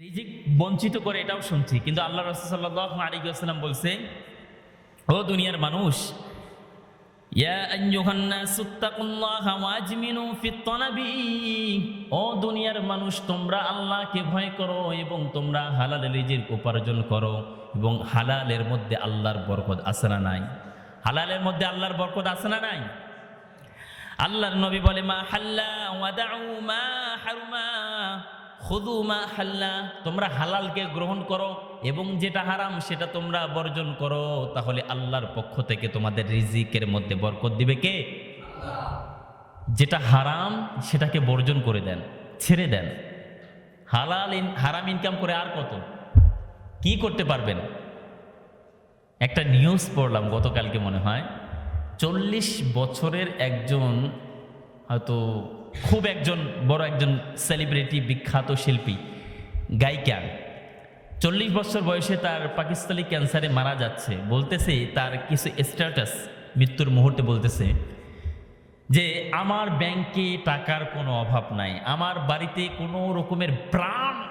রিজিক বঞ্চিত করে এটাও শুনছি। কিন্তু আল্লাহ রসুল্লাহ আলিকাল্লাম বলছে, ও দুনিয়ার মানুষ ও দুনিয়ার মানুষ, তোমরা আল্লাহকে ভয় করো এবং তোমরা হালাল রিজিক উপার্জন করো এবং হালালের মধ্যে আল্লাহর বরকত আছে না নাই? হালালের মধ্যে আল্লাহর বরকত আছে না নাই? আল্লাহর নবী বলে, মা হাল্লা মা হারুমা। খুদু মা হাল্লা, তোমরা হালালকে গ্রহণ করো এবং যেটা হারাম সেটা তোমরা বর্জন করো, তাহলে আল্লাহর পক্ষ থেকে তোমাদের রিজিকের মধ্যে বরকত দিবে কে? যেটা হারাম সেটাকে বর্জন করে দেন, ছেড়ে দেন। হালাল হারাম ইনকাম করে আর কত? কি করতে পারবেন? একটা নিউজ পড়লাম গতকালকে মনে হয়, চল্লিশ বছরের একজন হয়তো খুব একজন বড় একজন সেলিব্রিটি বিখ্যাত শিল্পী, গায়িকা। চল্লিশ বছর বয়সে তার পাকিস্তানি ক্যান্সারে মারা যাচ্ছে। বলতেছে তার কিছু স্ট্যাটাস মৃত্যুর মুহূর্তে বলতেছে যে, আমার ব্যাংকে টাকার কোনো অভাব নাই। আমার বাড়িতে কোনো রকমের ব্রান্ড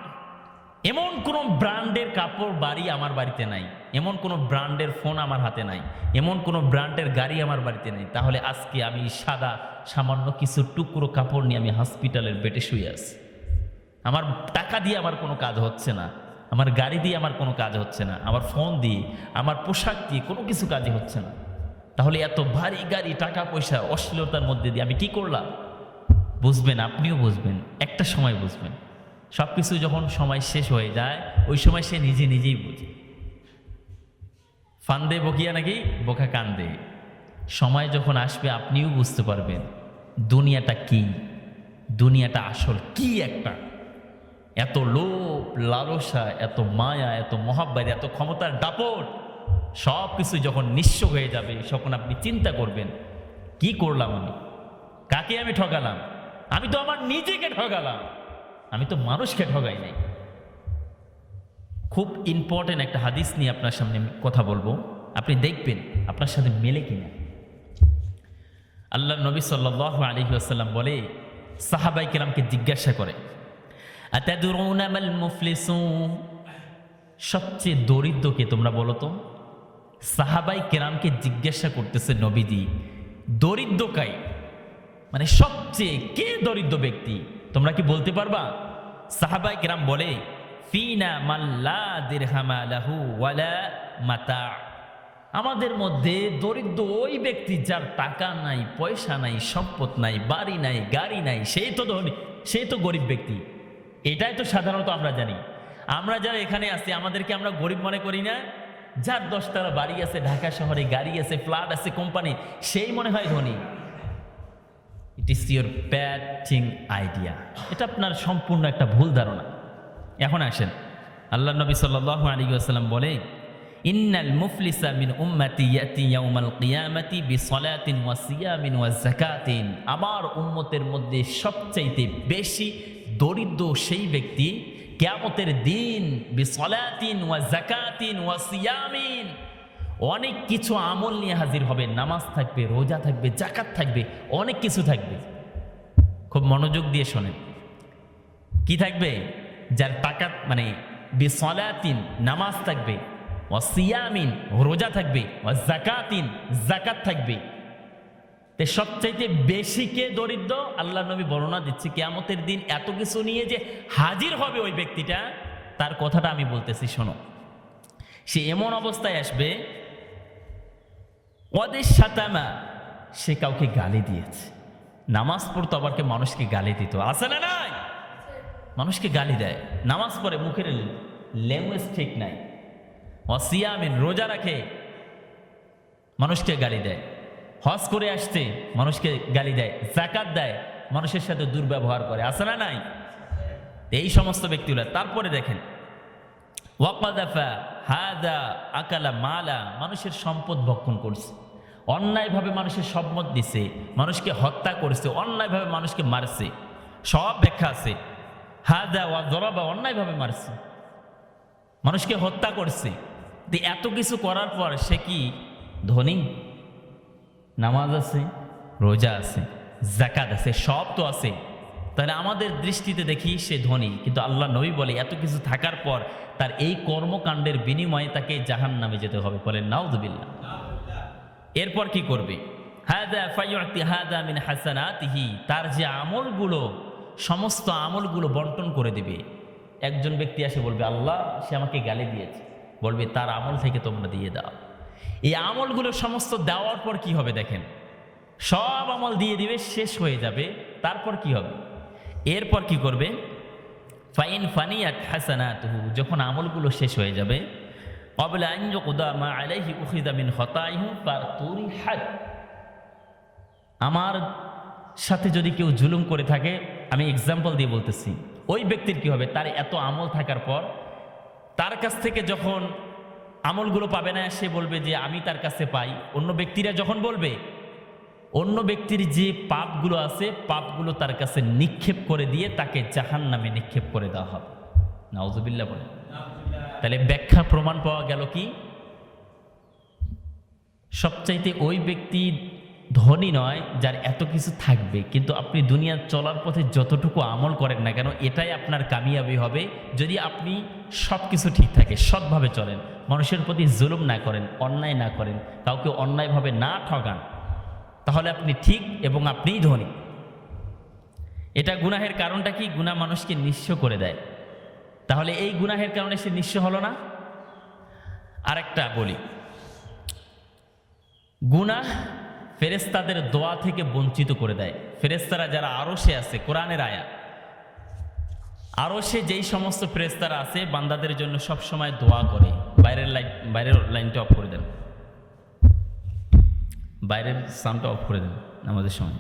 এমন কোনো ব্র্যান্ডের কাপড় বাড়ি আমার বাড়িতে নাই, এমন কোনো ব্র্যান্ডের ফোন আমার হাতে নাই, এমন কোনো ব্র্যান্ডের গাড়ি আমার বাড়িতে নেই। তাহলে আজকে আমি সাদা, সামান্য কিছু টুকরো কাপড় নিয়ে আমি হসপিটালের বেটে শুয়ে আছি। আমার টাকা দিয়ে আমার কোনো কাজ হচ্ছে না, আমার গাড়ি দিয়ে আমার কোনো কাজ হচ্ছে না, আমার ফোন দিয়ে, আমার পোশাক দিয়ে কোনো কিছু কাজই হচ্ছে না। তাহলে এত ভারী গাড়ি, টাকা পয়সা, অশ্লীলতার মধ্যে দিয়ে আমি কি করলাম? বুঝবেন, আপনিও বুঝবেন, একটা সময় বুঝবেন। সব কিছু যখন সময় শেষ হয়ে যায়, ওই সময় সে নিজে নিজেই বুঝে। ফান্দে বকিয়া নাকি বোকা কান্দে। সময় যখন আসবে, আপনিও বুঝতে পারবেন, দুনিয়াটা কি? দুনিয়াটা আসল কি একটা? এত লোভ, লালসা, এত মায়া, এত মহাব্বাদ এত ক্ষমতার দাপট সব কিছু যখন নিঃস্ব হয়ে যাবে, তখন আপনি চিন্তা করবেন, কি করলাম আমি? কাকে আমি ঠকালাম? আমি তো আমার নিজেকে ঠকালাম। আমি তো মানুষকে ঠগাই নাই। খুব ইম্পর্টেন্ট একটা হাদিস নিয়ে আপনার সামনে কথা বলব। আপনি দেখবেন আপনার সাথে মেলে কিনা। আল্লাহ নবী সাল্লাহ আলী আসাল্লাম বলে, সাহাবাই কেরামকে জিজ্ঞাসা করে সবচেয়ে দরিদ্রকে তোমরা বলো তো। সাহাবাই কেরামকে জিজ্ঞাসা করতেছে নবীজি দরিদ্রকাই মানে সবচেয়ে কে দরিদ্র ব্যক্তি? তোমরা কি বলতে পারবা? সাহাবাই কেরাম বলে, ফিনা মাল্লা দিরহামা লাহু ওয়ালা মাতা। আমাদের মধ্যে দরিদ্র ওই ব্যক্তি যার টাকা নাই, পয়সা নাই, সম্পদ নাই, বাড়ি নাই, গাড়ি নাই, সেই তো ধনী সেই তো গরিব ব্যক্তি। এটাই তো সাধারণত আমরা জানি। আমরা যারা এখানে আছি, আমাদেরকে আমরা গরিব মনে করি না। যার দশতলা বাড়ি আছে, ঢাকা শহরে গাড়ি আছে, ফ্ল্যাট আছে, কোম্পানি, সেই মনে হয় ধনী। It is your bad thing idea এটা আপনার সম্পূর্ণ একটা ভুল ধারণা। এখন আসেন। আল্লাহ নবী সাল্লাহ আলী আসাল্লাম বলে, ইন্নাল মুফলিসা মিন উম্মতি ইয়াতি ইয়াউমাল কিয়ামাতি বিসলাতিন ওয়া সিয়ামিন ওয়া যাকাতিন। আমার উম্মতের মধ্যে সবচাইতে বেশি দরিদ্র সেই ব্যক্তি কিয়ামতের দিন বিসলাতিন ওয়া যাকাতিন ওয়া সিয়ামিন অনেক কিছু আমল নিয়ে হাজির হবে, নামাজ থাকবে, রোজা থাকবে জাকাত থাকবে, অনেক কিছু থাকবে। খুব মনোযোগ দিয়ে শোনেন। কি থাকবে? যার টাকা মানে বিসলাতিন নামাজ থাকবে ও সিয়ামিন রোজা থাকবে জাকাতিন জাকাত থাকবে। তে সবচাইতে বেশি কে দরিদ্র? আল্লাহ নবী বর্ণনা দিচ্ছে, কেয়ামতের দিন এত কিছু নিয়ে যে হাজির হবে ওই ব্যক্তিটা, তার কথাটা আমি বলতেছি, শোনো। সে এমন অবস্থায় আসবে ওদের সাতামা, সে কাউকে গালি দিয়েছে। নামাজ পড়তো আবার কে মানুষকে গালি দিত। আছে না নাই? মানুষকে গালি দেয়। নামাজ পড়ে মুখের ল্যাঙ্গুয়েজ ঠিক নাই। অসিয়ামিন রোজা রাখে, মানুষকে গালি দেয়। হজ করে আসতে মানুষকে গালি দেয় জাকাত দেয়, মানুষের সাথে দুর্ব্যবহার করে। আছে না নাই? এই সমস্ত ব্যক্তিগুলো। তারপরে দেখেন ওয়াকাদাফা হাদা আকালা মালা, মানুষের সম্পদ ভক্ষণ করছে। অন্যায়ভাবে মানুষের সম্মত দিছে, মানুষকে হত্যা করেছে, অন্যায়ভাবে মানুষকে মারছে, সব ব্যাখ্যা আছে। হাদা ওয়া জরাবা অন্যায়ভাবে মারছে, মানুষকে হত্যা করছে। তো এত কিছু করার পর সে কি ধনী? নামাজ আছে, রোজা আছে জাকাত আছে, সব তো আছে। তাহলে আমাদের দৃষ্টিতে দেখি সে ধনী, কিন্তু আল্লাহ নবী বলে এত কিছু থাকার পর তার এই কর্মকাণ্ডের বিনিময়ে তাকে জাহান নামে যেতে হবে বলে নাউদুবিল্লা এরপর কি করবে? তার যে আমলগুলো, সমস্ত আমলগুলো বন্টন করে দিবে। একজন ব্যক্তি এসে বলবে, আল্লাহ, সে আমাকে গালি দিয়েছে। বলবে, তার আমল থেকে তোমরা দিয়ে দাও। এই আমলগুলো সমস্ত দেওয়ার পর কি হবে দেখেন? সব আমল দিয়ে দিবে, শেষ হয়ে যাবে। তারপর কি হবে? এরপর কি করবে? ফাইন ফানিয়াত হাসানাতুহু, যখন আমলগুলো শেষ হয়ে যাবে অবলা আইনজকুদা মা আলাইহি উখিদা মিন হতাইহু ফাতুরি হাদ আমার সাথে যদি কেউ জুলুম করে থাকে, আমি এক্সাম্পল দিয়ে বলতেছি। ওই ব্যক্তির কি হবে? তার এত আমল থাকার পর, তার কাছ থেকে যখন আমলগুলো পাবে না, সে বলবে যে, আমি তার কাছে পাই। অন্য ব্যক্তিরা যখন বলবে, অন্য ব্যক্তির যে পাপগুলো আছে, পাপগুলো তার কাছে নিক্ষেপ করে দিয়ে তাকে জাহান নামে নিক্ষেপ করে দেওয়া হবে। নাউজুবিল্লাহ বলে তাহলে ব্যাখ্যা প্রমাণ পাওয়া গেল কি? সবচাইতে ওই ব্যক্তি ধনী নয় যার এত কিছু থাকবে, কিন্তু আপনি দুনিয়ার চলার পথে যতটুকু আমল করেন না কেন, এটাই আপনার কামিয়াবি হবে যদি আপনি সব কিছু ঠিক থাকে, সৎভাবে চলেন। মানুষের প্রতি জুলুম না করেন, অন্যায় না করেন, কাউকে অন্যায়ভাবে না ঠগান, তাহলে আপনি ঠিক এবং আপনিই ধনী। এটা গুনাহের কারণটা কি? গুনাহ মানুষকে নিঃস্ব করে দেয়। তাহলে এই গুনাহের কারণে সে নিঃস্ব হলো না? আরেকটা বলি। গুনাহ ফেরেস্তাদের দোয়া থেকে বঞ্চিত করে দেয়। ফেরেস্তারা যারা আরও সে আছে, কোরআনের আয়া। আরও সে যেই সমস্ত ফেরেস্তারা আছে, বান্দাদের জন্য সব সময় দোয়া করে। বাইরের লাইট, বাইরের লাইনটা অফ করে দেন। বাইরের সাউন্ডটা অফ করে দেন আমাদের সময়।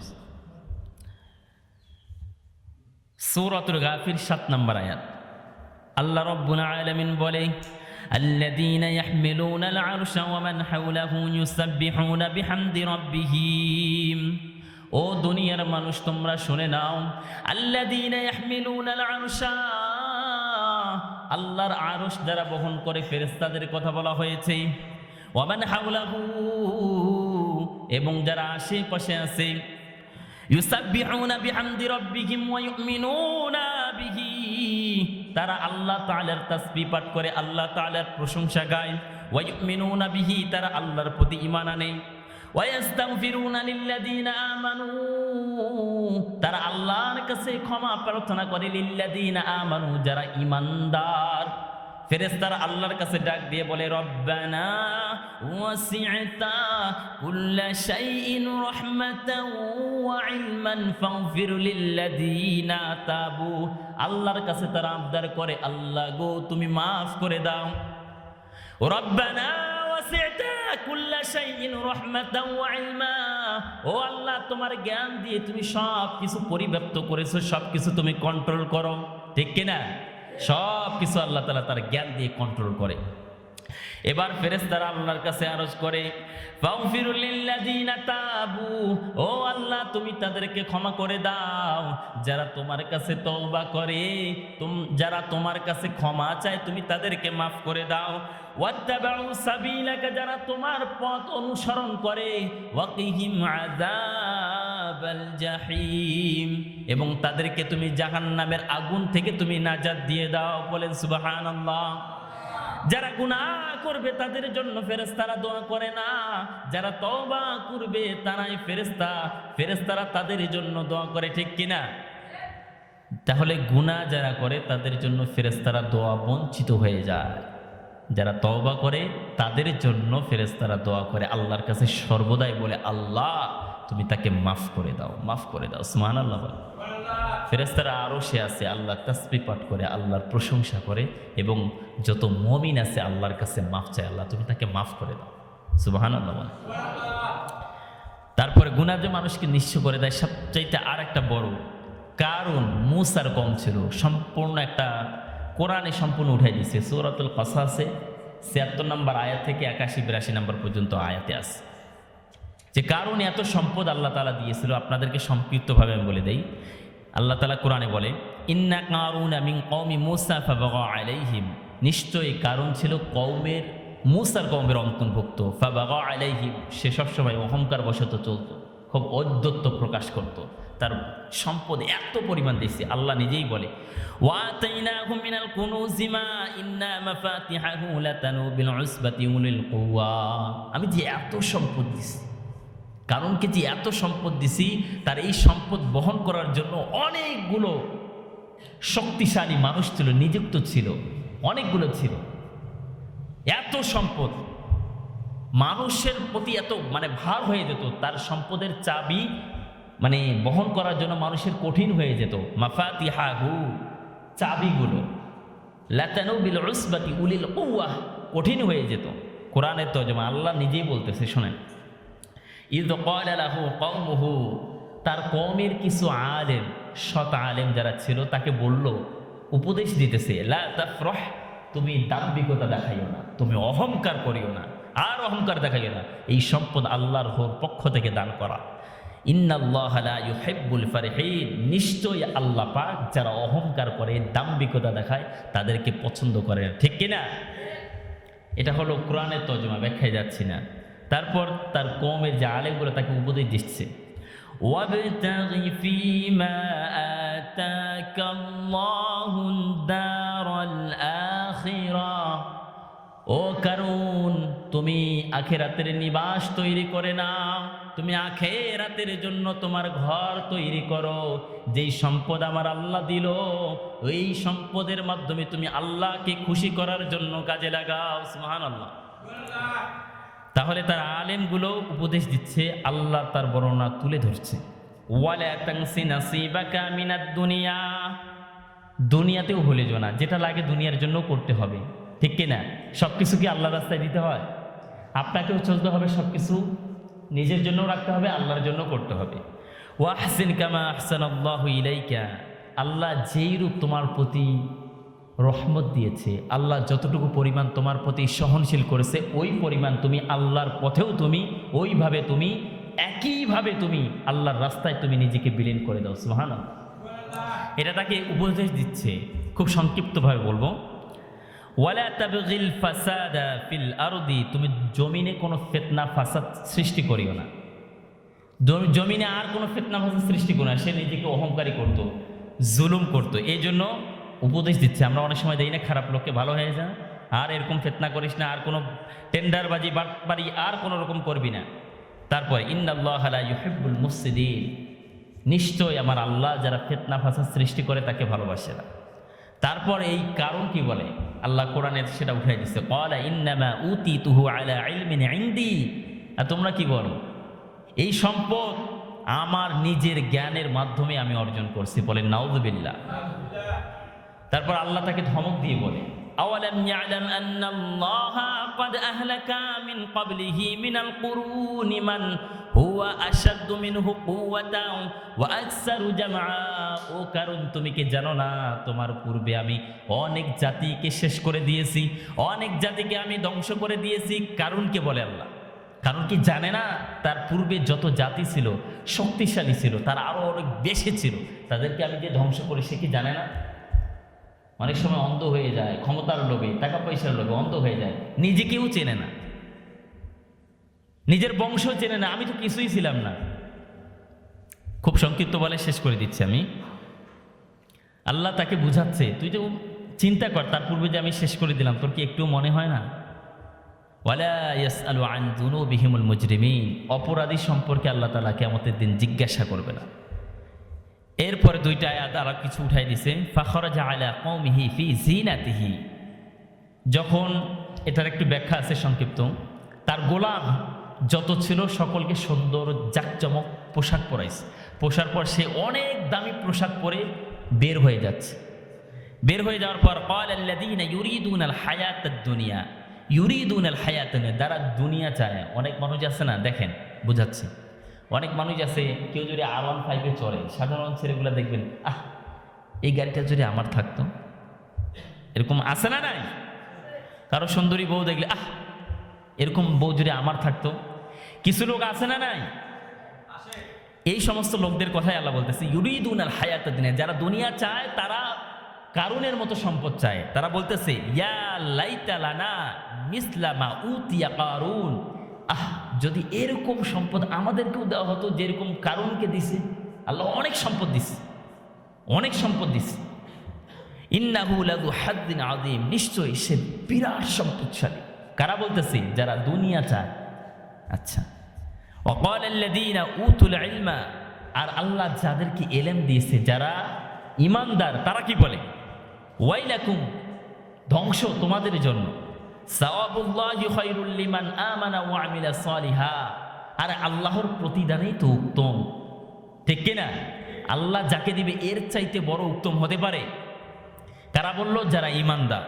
সৌরতুল গাফির সাত নম্বর আয়াত। আল্লাহ রব্বুল আলামিন বলে الذين يحملون العرش ومن حوله يسبحون بحمد ربهم ও দুনিয়ার মানুষ তোমরা শুনে নাও আল্লাযীনা ইয়াহমিলুনা আল-আরশা আল্লাহর আরশ যারা বহন করে ফেরেশতাদের কথা বলা হয়েছে ওয়ামান হাওলাহু এবং যারা আশেপাশে আছে ইউসাব্বিহুনা বিহামদি রাব্বিহিম ওয়া ইউমিনুনা তারা আল্লাহ তালের তাসবি পাঠ করে, আল্লাহ তালের প্রশংসা গায়। ওয়া ইউমিনুনা বিহি, তারা আল্লাহর প্রতি ঈমান আনে। ওয়া ইস্তাগফিরুনা লিল্লাযীনা আমানু, তারা আল্লাহর কাছে ক্ষমা প্রার্থনা করে, লিল্লাযীনা আমানু, যারা ঈমানদার। ফেরেস্তারা আল্লাহর কাছে ডাক দিয়ে বলে, রব্বানা তাবু। আল্লাহর কাছে তারা আবদার করে, আল্লাহ গো, তুমি মাফ করে দাও। রব্বানা ও আল্লাহ, তোমার জ্ঞান দিয়ে তুমি সব কিছু পরিব্যাপ্ত করেছ সব কিছু তুমি কন্ট্রোল করো। ঠিক কিনা? সব কিছু আল্লাহ তালা তার জ্ঞান দিয়ে কন্ট্রোল করে। এবার ফেরেস্তারা আল্লাহর কাছে আরজ করে তাবু, ও আল্লাহ তুমি তাদেরকে ক্ষমা করে দাও। যারা তোমার কাছে তওবা করে যারা তোমার কাছে ক্ষমা চায়, তুমি তাদেরকে মাফ করে দাও। ওয়াত্তাবাউ যারা তোমার পথ অনুসরণ করে, ওয়াকিহিম আযাবাল জাহিম। এবং তাদেরকে তুমি জাহান্নামের আগুন থেকে তুমি নাজাত দিয়ে দাও, বলেন সুবহানাল্লাহ। যারা গুনাহ করবে তাদের জন্য ফেরেস্তারা দোয়া করে না। যারা তওবা করবে তারাই ফেরেস্তা ফেরেস্তারা তাদের জন্য দোয়া করে, ঠিক কিনা? তাহলে গুনাহ যারা করে তাদের জন্য ফেরেস্তারা দোয়া বঞ্চিত হয়ে যায়। যারা তওবা করে, তাদের জন্য ফেরেস্তারা দোয়া করে আল্লাহর কাছে সর্বদাই বলে, আল্লাহ, তুমি তাকে মাফ করে দাও, মাফ করে দাও। সুমান আল্লাহ বলে। ফেরেস্তারা আরও সে আছে আল্লাহ তাসবি পাঠ করে, আল্লাহর প্রশংসা করে এবং যত মমিন আছে, আল্লাহর কাছে মাফ চায়, আল্লাহ, তুমি তাকে মাফ করে দাও। সুবাহান আল্লাহ বলে। তারপরে গুণা যে মানুষকে নিঃস্ব করে দেয় সবচাইতে আর একটা বড় কারণ, মুসার কম ছিল। সম্পূর্ণ একটা কোরআনে সম্পূর্ণ উঠাই দিয়েছে সৌরাতুল কসাসে ছিয়াত্তর নম্বর আয়াত থেকে একাশি, বিরাশি নম্বর পর্যন্ত আয়াতে আছে। যে কারণ এত সম্পদ আল্লাহ তালা দিয়েছিল, আপনাদেরকে সংক্ষিপ্তভাবে আমি বলে দেই। আল্লাহ তালা কোরআনে বলে, ইন্না কারুন আমিন কৌমি মুসা ফাবাগা আলাইহিম। নিশ্চয়ই কারণ ছিল কৌমের মুসার কৌমের অন্তর্ভুক্ত। ফাবাগা আলাইহিম, সে সবসময় অহংকার বশত চলত, খুব ঔদ্ধত্য প্রকাশ করত। তার সম্পদ এত পরিমাণ দিয়েছে। আল্লাহ নিজেই বলে আমি যে এত সম্পদ দিছি, কারণ কি যে এত সম্পদ দিছি, তার এই সম্পদ বহন করার জন্য অনেকগুলো শক্তিশালী মানুষ ছিল, নিযুক্ত ছিল, অনেকগুলো ছিল। এত সম্পদ, মানুষের প্রতি এত মানে ভার হয়ে যেত, তার সম্পদের চাবি মানে বহন করার জন্য মানুষের কঠিন হয়ে যেত। মাফাতি হাহু চাবিগুলো। লাতানু বিল উসবাতি উলিল উওয়াহ, কঠিন হয়ে যেত। কোরআনের তর্জমা আল্লাহ নিজেই বলতেছে, শোনেন। ঈদ কয়লাহু কৌমহু তার কমের কিছু আলেম শত আলেম যারা ছিল, তাকে বলল, উপদেশ দিতেছে, লা তুমি দাম্ভিকতা দেখাইও না, তুমি অহংকার করিও না, আর অহংকার দেখাইও না। এই সম্পদ আল্লাহর হোর পক্ষ থেকে দান করা। ইন্নাল্লাহ লা ইউহিব্বুল ফারিহিন নিশ্চয়ই আল্লাহ পাক যারা অহংকার করে দাম্ভিকতা দেখায় তাদেরকে পছন্দ করে না ঠিক কিনা এটা হলো কোরআনের তর্জমা ব্যাখ্যায় যাচ্ছি না তারপর তার কমের যে আলেমগুলো তাকে উপদেশ দিচ্ছে وابتغ فيما آتاك الله الدار الآخرة ও কারণ তুমি আখেরাতের নিবাস তৈরি করে নাও। তুমি আখেরাতের জন্য তোমার ঘর তৈরি করো। যেই সম্পদ আমার আল্লাহ দিল, ওই সম্পদের মাধ্যমে তুমি আল্লাহকে খুশি করার জন্য কাজে লাগাও। সুহান আল্লাহ তাহলে তার আলেমগুলো উপদেশ দিচ্ছে, আল্লাহ তার বর্ণনা তুলে ধরছে। দুনিয়া। দুনিয়াতেও ভুলে যাও না, যেটা লাগে দুনিয়ার জন্য করতে হবে। ঠিক কিনা? সব কিছু কি আল্লাহ রাস্তায় দিতে হয়? আপনাকেও চলতে হবে সব কিছু নিজের জন্য রাখতে হবে, আল্লাহর জন্য করতে হবে। ওয়াহসিন কামা আহসান আল্লাহ ইলাইকা, আল্লাহ যেই রূপ তোমার প্রতি রহমত দিয়েছে, আল্লাহ যতটুকু পরিমাণ তোমার প্রতি সহনশীল করেছে, ওই পরিমাণ তুমি আল্লাহর পথেও তুমি, ওইভাবে তুমি, একইভাবে তুমি আল্লাহর রাস্তায় তুমি নিজেকে বিলীন করে দাও সুহান এটা তাকে উপদেশ দিচ্ছে, খুব সংক্ষিপ্তভাবে বলব। ওয়ালা তাবগিল ফাসাদা তুমি জমিনে কোনো ফিতনা, ফাসাদ সৃষ্টি করিও না। জমিনে আর কোনো ফিতনা, ফাসাদ সৃষ্টি করো না। সে নিজেকে অহংকারী করত, জুলুম করত। এই জন্য উপদেশ দিচ্ছে। আমরা অনেক সময় দেই না, খারাপ লোককে ভালো হয়ে যা, আর এরকম ফেতনা করিস না, আর কোনো টেন্ডারবাজি, বাটপারি, আর কোনো রকম করবি না। তারপর ইন্দাল্লাহ ইউহিব্বুল মুসিদিন নিশ্চয় আমার আল্লাহ যারা ফেতনা, ফাসাদ সৃষ্টি করে, তাকে ভালোবাসে না। তারপর এই কারণ কি বলে? আল্লাহ কোরআনে সেটা উঠাই দিচ্ছে কলা ইন্নামা উতি তুহু আলা ইলমিন ইন্দি। আর তোমরা কি বলো? এই সম্পদ আমার নিজের জ্ঞানের মাধ্যমে আমি অর্জন করছি, বলে নাউজবিল্লা তারপর আল্লাহ তাকে ধমক দিয়ে বলে আওয়ালাম ইয়ালাম আন্নাল্লাহা قد أهلك من قبله من القرون من هو أشد منه قوة وأكثر جمعا ও কারণ তুমি কি জানো না তোমার পূর্বে আমি অনেক জাতিকে শেষ করে দিয়েছি অনেক জাতিকে আমি ধ্বংস করে দিয়েছি কারণ কে বলে আল্লাহ কারণ কি জানে না তার পূর্বে যত জাতি ছিল শক্তিশালী ছিল তার আরো অনেক বেশি ছিল তাদেরকে আমি যে ধ্বংস করি সে কি জানে না অনেক সময় অন্ধ হয়ে যায়, ক্ষমতার লোভে, টাকা পয়সার লোভে অন্ধ হয়ে যায়। নিজেকেও চেনে না। নিজের বংশ চেনে না। আমি তো কিছুই ছিলাম না। খুব সংক্ষিপ্ত বলে শেষ করে দিচ্ছি আমি। আল্লাহ তাকে বুঝাচ্ছে, তুই তো চিন্তা কর, তার পূর্বে যে আমি শেষ করে দিলাম, তোর কি একটু মনে হয় না? ওয়ালা যুনুবিহিমুল মুজরিমিন। অপরাধী সম্পর্কে আল্লাহ তাআলা কিয়ামতের দিন জিজ্ঞাসা করবে না। এরপরে দুইটা আয়াত আরও কিছু উঠাই দিছে, ফাখরাজা আলা কৌমিহি ফি জিনাতিহি যখন এটার একটু ব্যাখ্যা আছে সংক্ষিপ্ত, তার গোলাম যত ছিল সকলকে সুন্দর জাকচমক পোশাক পরাইছে। পোশাক পর সে অনেক দামি পোশাক পরে বের হয়ে যাচ্ছে। বের হয়ে যাওয়ার পর কল ইউরিদুন আল হায়াত মানে, দুনিয়া। ইউরিদুন আল হায়াত দ্বারা দুনিয়া চায়, অনেক মানুষ আছে না, দেখেন, বুঝাচ্ছি। অনেক মানুষ আছে, কেউ যদি আর ওয়ান ফাইভে চড়ে, সাধারণ ছেলেগুলো দেখবেন, আহ, এই গাড়িটা যদি আমার থাকতো? এরকম আছে না নাই? কারও সুন্দরী বউ দেখলে, আহ, এরকম বউ যদি আমার থাকতো? কিছু লোক আছে না নাই? এই সমস্ত লোকদের কথাই আল্লাহ বলতেছে ইউরিদুন আল হায়াত দিনে যারা দুনিয়া চায়, তারা কারুনের মতো সম্পদ চায়। তারা বলতেছে, ইয়া লাইতা লানা মিসলামা উতিয়া কারুন আহ যদি এরকম সম্পদ আমাদেরকেও দেওয়া হতো, যেরকম কারণকে দিছে, আল্লাহ অনেক সম্পদ দিছে, অনেক সম্পদ দিছে। ইন্নাগুলাগু হাদ্দিন আদিম নিশ্চয়ই সে বিরাট সম্পদশালী। কারা বলতেছে? যারা দুনিয়া চায়। আচ্ছা। অকালীনা উতুল ইলমা, আর আল্লাহ যাদেরকে এলেম দিয়েছে, যারা ইমানদার, তারা কি বলে? ওয়াইলাকুম, ধ্বংস তোমাদের জন্য। লিমান আমানা ওয়া আমিলা সালিহা। আর আল্লাহর প্রতিদানই তো উত্তম। ঠিক কিনা আল্লাহ যাকে দিবে, এর চাইতে বড় উত্তম হতে পারে। কারা বলল? যারা ইমানদার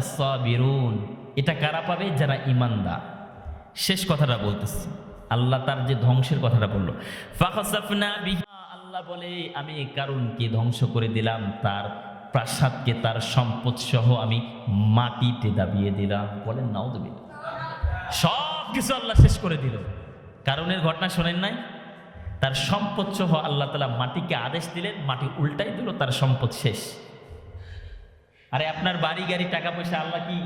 সাবিরুন। এটা কারা পাবে? যারা ইমানদার শেষ কথাটা বলতেছি। আল্লাহ তার যে ধ্বংসের কথাটা বলল। আল্লাহ বলে, আমি কারণকে ধ্বংস করে দিলাম, তার প্রাসাদকে তার সম্পদ সহ আমি মাটিতে দাবিয়ে দিলাম। বলেন, নাও দেবে। সব কিছু আল্লাহ শেষ করে দিল। কারণের ঘটনা শোনেন নাই? তার সম্পদ সহ আল্লাহ তালা মাটিকে আদেশ দিলেন, মাটি উল্টাই দিল, তার সম্পদ শেষ। আরে, আপনার বাড়ি, গাড়ি, টাকা পয়সা আল্লাহ কি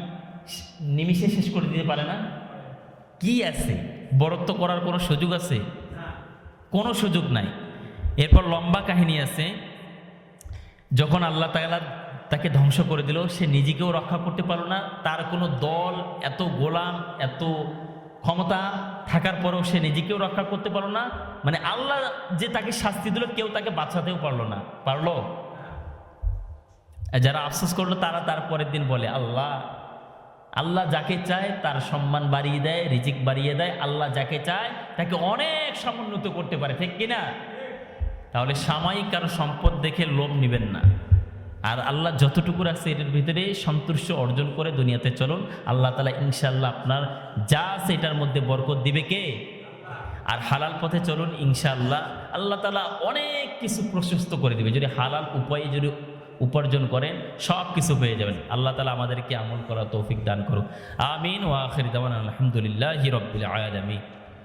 নিমিষে শেষ করে দিতে পারে না? কি আছে? বরত্ব করার কোনো সুযোগ আছে? কোনো সুযোগ নাই। এরপর লম্বা কাহিনী আছে। যখন আল্লাহ তাআলা তাকে ধ্বংস করে দিল, সে নিজেকেও রক্ষা করতে পারল না। তার কোনো দল এত গোলাম, এত ক্ষমতা থাকার পরেও সে নিজেকেও রক্ষা করতে পারল না। মানে আল্লাহ যে তাকে শাস্তি দিল, কেউ তাকে বাঁচাতেও পারল না। পারল? যারা আফসোস করল, তারা তার পরের দিন বলে, আল্লাহ আল্লাহ যাকে চায় তার সম্মান বাড়িয়ে দেয়, রিজিক বাড়িয়ে দেয়। আল্লাহ যাকে চায় তাকে অনেক সমুন্নত করতে পারে, ঠিক কিনা? তাহলে সাময়িক কারও সম্পদ দেখে লোভ নেবেন না। আর আল্লাহ যতটুকু আছে এটার ভিতরে সন্তুষ্ট অর্জন করে দুনিয়াতে চলুন। আল্লাহ তালা ইনশাল্লাহ আপনার যা আছে এটার মধ্যে বরকত দিবে কে? আর হালাল পথে চলুন ইনশাআল্লাহ। আল্লাহ তালা অনেক কিছু প্রশস্ত করে দিবে। যদি হালাল উপায়ে যদি উপার্জন করেন, সব কিছু পেয়ে যাবেন। আল্লাহ তালা আমাদেরকে আমল করা তৌফিক দান করুক। আমিন। ওয়াখির দাওয়ান আলহামদুলিল্লাহ রব্বিল আয়ালামী